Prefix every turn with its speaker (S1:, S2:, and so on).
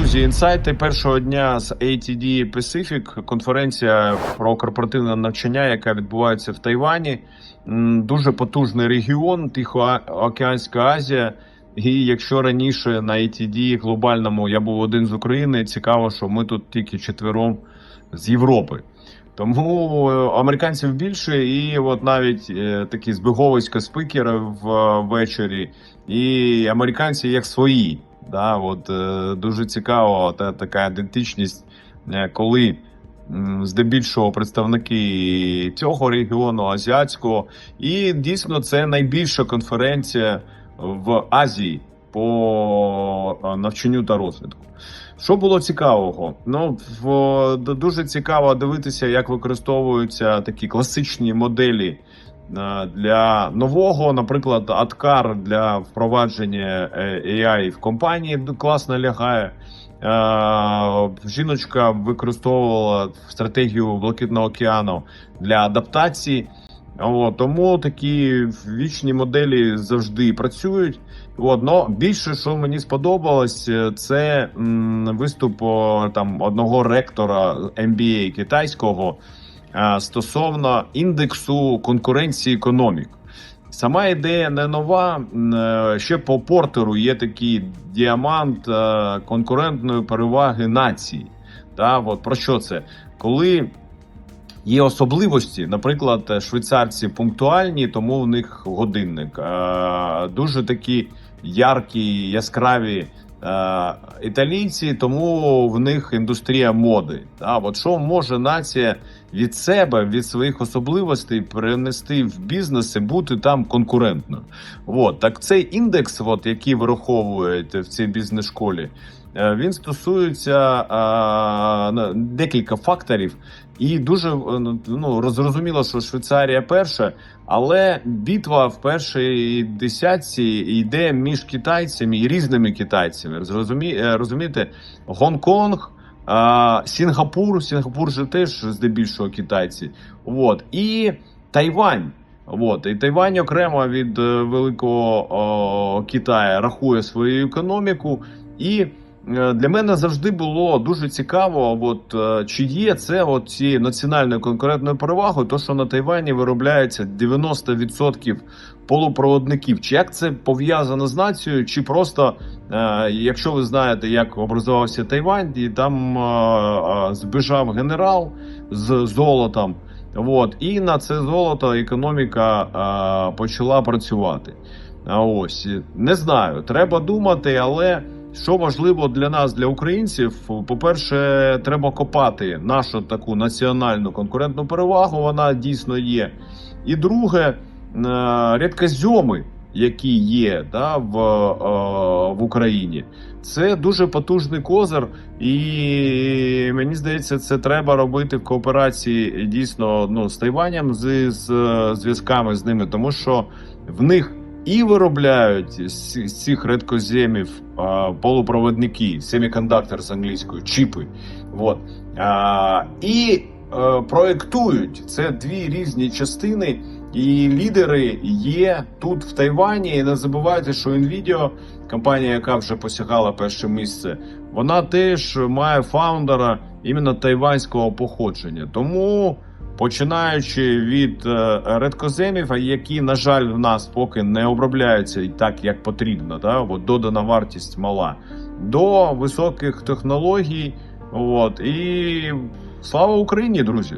S1: Друзі, інсайти першого дня з ATD Pacific, конференція про корпоративне навчання, яка відбувається в Тайвані. Дуже потужний регіон, Тихоокеанська Азія. І якщо раніше на ATD глобальному я був один з України, цікаво, що ми тут тільки четвером з Європи. Тому е, американців більше, і от навіть е, такі збіговиська спикери ввечері, і американці як свої. Да, от, е, дуже цікаво та, така ідентичність, е, коли здебільшого представники цього регіону, азіатського, і дійсно це найбільша конференція в Азії по е, навчанню та розвитку. Що було цікавого? Ну в, дуже цікаво дивитися, як використовуються такі класичні моделі для нового, наприклад, Аткар для впровадження е, AI в компанії класно лягає. Е, Жіночка використовувала стратегію Блакитного океану для адаптації. О, тому такі вічні моделі завжди працюють. От, но більше, що мені сподобалось, е, це м, виступ о, там одного ректора MBA китайського е, стосовно індексу конкуренції економік. Сама ідея не нова. Е, Ще по портеру є такий діамант е, конкурентної переваги нації. Та, от, про що це? Коли Є особливості, наприклад, швейцарці пунктуальні, тому в них годинник. Е, Дуже такі яркі, яскраві італійці, тому в них індустрія моди. А от що може нація від себе, від своїх особливостей перенести в бізнес і бути там конкурентною? От, так цей індекс, от, який вираховуєте в цій бізнес-школі, е, він стосується е, декілька факторів. І дуже е, ну, зрозуміло, що Швейцарія перша, але битва в першій десятці йде між китайцями і різними китайцями. Зрозумі, е, розумієте, Гонконг, а, Сінгапур, Сінгапур же теж здебільшого китайці. От, і Тайвань. От, і Тайвань окремо від е, Великого о, Китаю рахує свою економіку. І е, для мене завжди було дуже цікаво, от, е, чи є це от ці національною конкурентною перевагою, то що на Тайвані виробляється 90% полупроводників. Чи як це пов'язано з нацією, чи просто, е, якщо ви знаєте, як образувався Тайвань, і там е, е, збіжав генерал з золотом. От, і на це золото економіка е, почала працювати. А ось не знаю, треба думати, але що важливо для нас, для українців, по-перше, треба копати нашу таку національну конкурентну перевагу. Вона дійсно є. І друге, е, рідкозьоми, які є да, в, е, в Україні. Це дуже потужний козир, і мені здається, це треба робити в кооперації дійсно ну, з Тайванем, з, зв'язками з ними, тому що в них і виробляють з цих редкоземів а, полупроводники, семікондактор з англійською, чіпи. Вот. А, і е, проектують це дві різні частини. І лідери є тут в Тайвані. І не забувайте, що Nvidia, компанія, яка вже посягала перше місце, вона теж має фаундера іменно тайванського походження. Тому, починаючи від е, редкоземів, які, на жаль, в нас поки не обробляються так, як потрібно, да? от додана вартість мала, до високих технологій. От, і слава Україні, друзі!